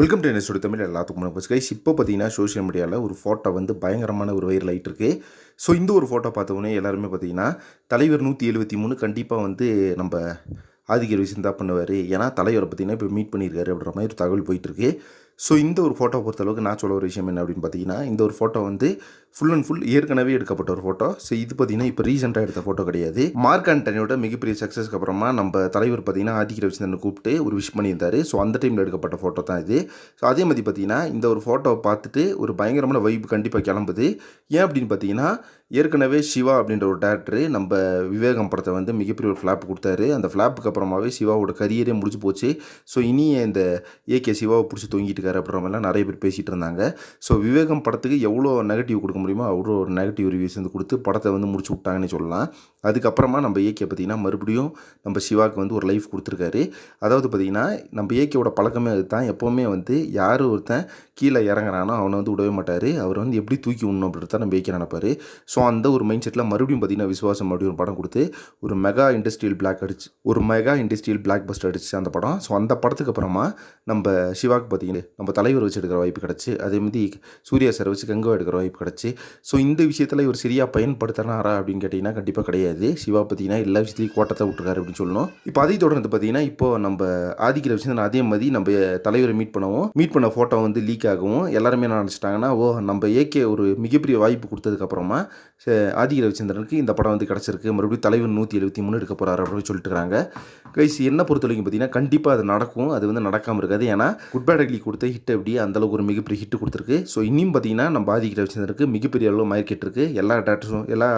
Welcome to என்ன தமிழ் எல்லாத்துக்கும் guys இப்போ பார்த்தீங்கன்னா சோஷியல் மீடியாவில் ஒரு ஃபோட்டோ வந்து பயங்கரமான ஒரு வைரல் ஆகிட்டு இருக்கு. ஸோ இந்த ஒரு ஃபோட்டோ பார்த்தவொடனே எல்லாருமே பார்த்தீங்கன்னா தலைவர் நூற்றி எழுபத்தி மூணு கண்டிப்பாக வந்து நம்ம ஆதிக்க விஷயம் தான் பண்ணுவார். ஏன்னா தலைவரை பார்த்தீங்கன்னா இப்போ மீட் பண்ணியிருக்காரு அப்படின்ற மாதிரி ஒரு தகவல் போயிட்டுருக்கு ஸோ இந்த ஒரு ஃபோட்டோ பொறுத்தளவுக்கு நான் சொல்ல ஒரு விஷயம் என்ன அப்படின்னு பார்த்தீங்கன்னா இந்த ஒரு ஃபோட்டோ வந்து ஃபுல் அண்ட் ஃபுல் ஏற்கனவே எடுக்கப்பட்ட ஒரு ஃபோட்டோ ஸோ இது பார்த்தீங்கன்னா இப்போ ரீசெண்டாக எடுத்த ஃபோட்டோ கிடையாது. மார்க் ஆண்டனியோட மிகப்பெரிய சக்ஸஸ்க்கு அப்புறமா நம்ம தலைவர் பார்த்தீங்கன்னா ஆதிக்க ரவிச்சந்திரனை கூப்பிட்டு ஒரு விஷ் பண்ணியிருந்தார். ஸோ அந்த டைமில் எடுக்கப்பட்ட ஃபோட்டோ தான் இது. ஸோ அதே மாதிரி பார்த்தீங்கன்னா இந்த ஒரு ஃபோட்டோவை பார்த்துட்டு ஒரு பயங்கரமான வைப் கண்டிப்பாக கிளம்புது. ஏன் அப்படின்னு பார்த்தீங்கன்னா ஏற்கனவே சிவா அப்படின்ற ஒரு டேரக்டர் நம்ம விவேகம் படத்தை வந்து மிகப்பெரிய ஒரு ஃப்ளாப் கொடுத்தாரு. அந்த ஃப்ளாப்புக்கு அப்புறமாவே சிவாவோட கரியரே முடிஞ்சு போச்சு. ஸோ இனி இந்த ஏகே சிவாவை பிடிச்சி தொங்கிட்டு இருக்காரு அப்படின்ற மாதிரிலாம் நிறைய பேர் பேசிகிட்டு இருந்தாங்க ஸோ விவேகம் படத்துக்கு எவ்வளோ நெகட்டிவ் கொடுக்க முடியுமோ அவ்வளோ ஒரு நெகட்டிவ் ரிவ்யூஸ் வந்து கொடுத்து படத்தை வந்து முடிச்சு விட்டாங்கன்னு சொல்லலாம். அதுக்கப்புறமா நம்ம ஏகே பார்த்தீங்கன்னா மறுபடியும் நம்ம சிவாவுக்கு வந்து ஒரு லைஃப் கொடுத்துருக்காரு. அதாவது பார்த்தீங்கன்னா நம்ம ஏகேவோட பழக்கமே அதுதான். எப்போவுமே வந்து யார் ஒருத்தன் கீழே இறங்குறானோ அவனை வந்து விடவே மாட்டார். அவர் வந்து எப்படி தூக்கி விடணும் அப்படின்றத நம்ம ஏகே நினைப்பார் ஸோ அந்த ஒரு மைண்ட் செட்டில் மறுபடியும் பார்த்தீங்கன்னா விசுவாசம் மறுபடியும் ஒரு படம் கொடுத்து ஒரு மெகா இண்டஸ்ட்ரியல் பிளாக் அடிச்சு ஒரு மெகா இண்டஸ்ட்ரியல் பிளாக் பஸ்ட் அடிச்சு அந்த படம். ஸோ அந்த படத்துக்கு அப்புறமா நம்ம சிவாவுக்கு பார்த்தீங்கன்னா நம்ம தலைவர் வச்சு எடுக்கிற வாய்ப்பு கிடச்சி அதே மாதிரி சூர்யா சார் வச்சு கங்கா எடுக்கிற வாய்ப்பு கிடச்சி. ஸோ இந்த விஷயத்தில் இவர் சரியாக பயன்படுத்தினாரா அப்படின்னு கேட்டிங்கன்னா கண்டிப்பாக கிடையாது. சிவா பார்த்தீங்கன்னா எல்லா விஷயத்தையும் கோட்டத்தை விட்டுருக்காரு அப்படின்னு சொல்லணும். இப்போ அதை தொடர்ந்து பார்த்தீங்கன்னா இப்போ நம்ம ஆதிக்கிற விஷயம் அதே மாதிரி நம்ம தலைவரை மீட் பண்ணவும். மீட் பண்ண ஃபோட்டோ வந்து லீக் ஆகவும் எல்லாருமே என்ன நினச்சிட்டாங்கன்னா ஓ நம்ம ஏகே ஒரு மிகப்பெரிய வாய்ப்பு கொடுத்ததுக்கப்புறமா ஆதிக்க ரவிச்சந்திரனுக்கு இந்த படம் வந்து கிடச்சிருக்கு. மறுபடியும் தலைவர் நூற்றி எழுபத்தி மூணு எடுக்க போகிறாரு அப்படின்னு சொல்லிட்டு இருக்காங்க. கைஸ் என்ன பொறுத்த வரைக்கும் பார்த்தீங்கன்னா கண்டிப்பாக அது நடக்கும். அது வந்து நடக்காமல் இருக்காது. ஏன்னா குட் பேட் அக்லி கொடுத்த ஹிட் எப்படி அந்தளவுக்கு ஒரு மிகப்பெரிய ஹிட் கொடுத்துருக்கு. ஸோ இன்னும் பார்த்தீங்கன்னா நம்ம ஆதிக்க ரவிச்சந்திரனுக்கு மிகப்பெரிய அளவு மார்க்கெட் இருக்குது எல்லா டேரக்டர்ஸும் எல்லா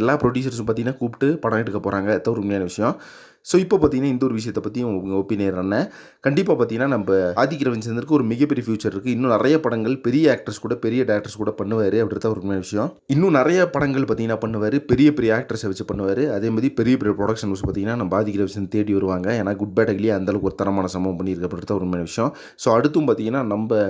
எல்லா ப்ரொடியூசர்ஸும் பார்த்தீங்கன்னா கூப்பிட்டு படம் எடுக்க போகிறாங்க அது உண்மையான விஷயம். ஸோ இப்போ பார்த்தீங்கன்னா இந்த ஒரு விஷயத்தை பற்றி உங்கள் ஒப்பீனியன் என்ன? கண்டிப்பாக பார்த்தீங்கன்னா நம்ம ஆதிக்க ரவிச்சந்திரனுக்கு ஒரு மிகப்பெரிய ஃபியூச்சர் இருக்குது இன்னும் நிறைய படங்கள் பெரிய ஆக்டர்ஸ் கூட பெரிய டேரக்டர்ஸ் கூட பண்ணுவார் அப்படின்றத ஒரு உண்மையான விஷயம். இன்னும் நிறைய படங்கள் பார்த்தீங்கன்னா பண்ணுவார். பெரிய பெரிய ஆக்டர்ஸை வச்சு பண்ணுவார். அதே மாதிரி பெரிய பெரிய ப்ரொடக்ஷன் ஹவுஸ் பார்த்தீங்கன்னா நம்ம ஆதிக்க ரவிச்சந்திரன் தேடி வருவாங்க. ஏன்னா குட் பேட் அந்தளவுக்கு ஒரு தரமான சம்பவம் பண்ணியிருக்க அப்படின்றத ஒரு உண்மையான விஷயம். ஸோ அடுத்தும் பார்த்தீங்கன்னா நம்ம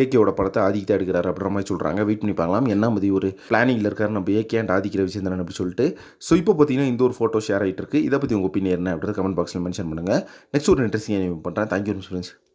ஏகேவோட படத்தை ஆதிக்கிட்ட எடுக்கிறார் அப்படின்ற மாதிரி சொல்கிறாங்க வெயிட் பண்ணி பார்க்கலாம். என்ன மாதிரி ஒரு பிளானிங்கில் இருக்காரு நம்ம ஏகே அண்ட் ஆதிக்கிற ரவிச்சந்திரன் அப்படி சொல்லிட்டு. ஸோ இப்போ பார்த்தீங்கன்னா இந்த ஒரு ஃபோட்டோ ஷேர் ஆகிட்டு இருக்கு. இதை பற்றி உங்கள் ஒப்பீனியன் என்ன? அப்படின்றத கமெண்ட் பாக்ஸில் மென்ஷன் பண்ணுங்கள் நெக்ஸ்ட் ஒரு இன்ட்ரெஸ்டிங் பண்ணுறேன். Thank you friends